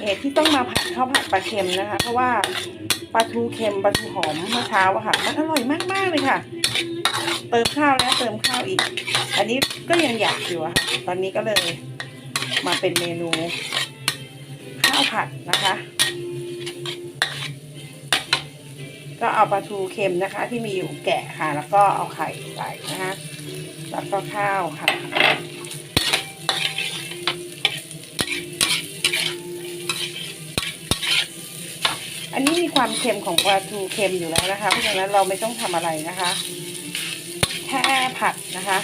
เหตุที่ต้องมาผัดข้าวผัดปลาเค็มนะคะ เพราะว่าปลาทูเค็มปลาทูหอมเมื่อเช้าอะค่ะ มันอร่อยมากๆเลยค่ะ เติมข้าวแล้วเติมข้าวอีก อันนี้ก็ยังอยากอยู่อะค่ะ ตอนนี้ก็เลยมาเป็นเมนู ข้าวผัดนะคะ ก็เอาปลาทูเค็มนะคะ ที่มีอยู่แกะค่ะ แล้วก็เอาไข่ใส่นะคะ แล้วก็ข้าวค่ะ นนี้มีความเค็มของปลาทูเค็มอยู่แล้วนะคะ เพราะฉะนั้นเราไม่ต้องทำอะไรนะคะ แค่ผัดนะคะ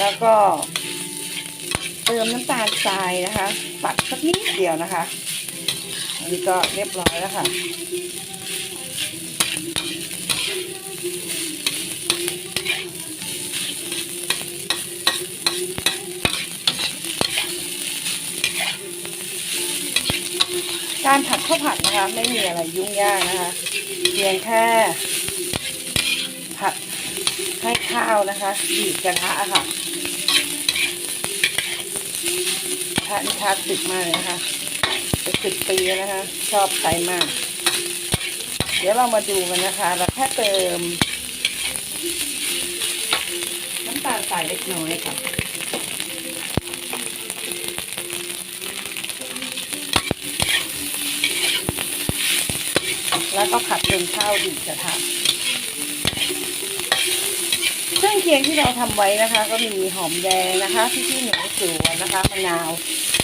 แล้วก็ เติมน้ำตาลทรายนะคะ ปัดสักนิดเดียวนะคะอันนี้ก็เรียบร้อยแล้วค่ะ การผัดข้าวผัดนะคะ ไม่มีอะไรยุ่งยากนะคะ เพียงแค่ผัดให้ข้าวนะคะดีดกระทะค่ะกระนี่คลาสสิกมากเลยนะคะเป็นสิบปีแล้วนะคะ ชอบใช้มาก เดี๋ยวเรามาดูกันนะคะเราแค่เติม น้ำตาลใส่เล็กน้อยค่ะ แล้วก็ผัดจนข้าวดีกระทะเครื่องเคียงที่เราทำไว้นะคะ ก็มีหอมแดงนะคะที่ที่หนูสวนนะคะมะนาว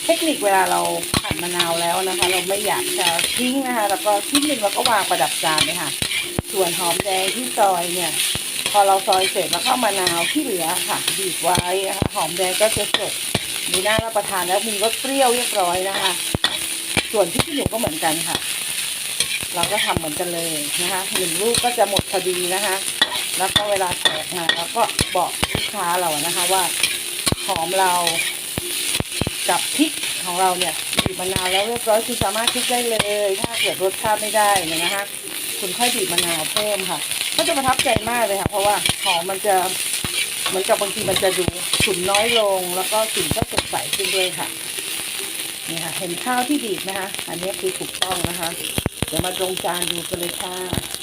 เทคนิคเวลาเราผัดมะนาวแล้วนะคะ เราไม่อยากจะทิ้งนะคะ แล้วก็ชิ้นหนึ่งเราก็วางประดับจานเลยค่ะ ส่วนหอมแดงที่ซอยเนี่ย พอเราซอยเสร็จแล้วก็เอามะนาวที่เหลือค่ะบีบไว้นะคะหอมแดงก็จะสดมีน่ารับประทานแล้วมีรสเปรี้ยวเรียบร้อยนะคะ ส่วนที่ที่หนูก็เหมือนกันค่ะ เราก็ทำเหมือนกันเลยนะคะหนึ่งลูกก็จะหมดพอดีนะคะ แล้วก็เวลาแขกมาเราก็บอกลูกค้าเรานะคะว่าหอมเรากับพริกของเราเนี่ยบีบมะนาวแล้วเรียบร้อยคุณสามารถคลุกได้เลย ถ้าเกิดรสชาติไม่ได้นะคะ คุณค่อยบีบมะนาวเพิ่มค่ะ ก็จะประทับใจมากเลยค่ะ เพราะว่าหอมมันจะเหมือนกับบางทีมันจะดูขุ่นน้อยลง แล้วก็กลิ่นก็สดใสขึ้นด้วยค่ะนี่ค่ะ เห็นข้าวที่บีบนะคะ อันนี้คือถูกต้องนะคะ ดี๋ยวมาตรงจานดูกันเลยค่ะ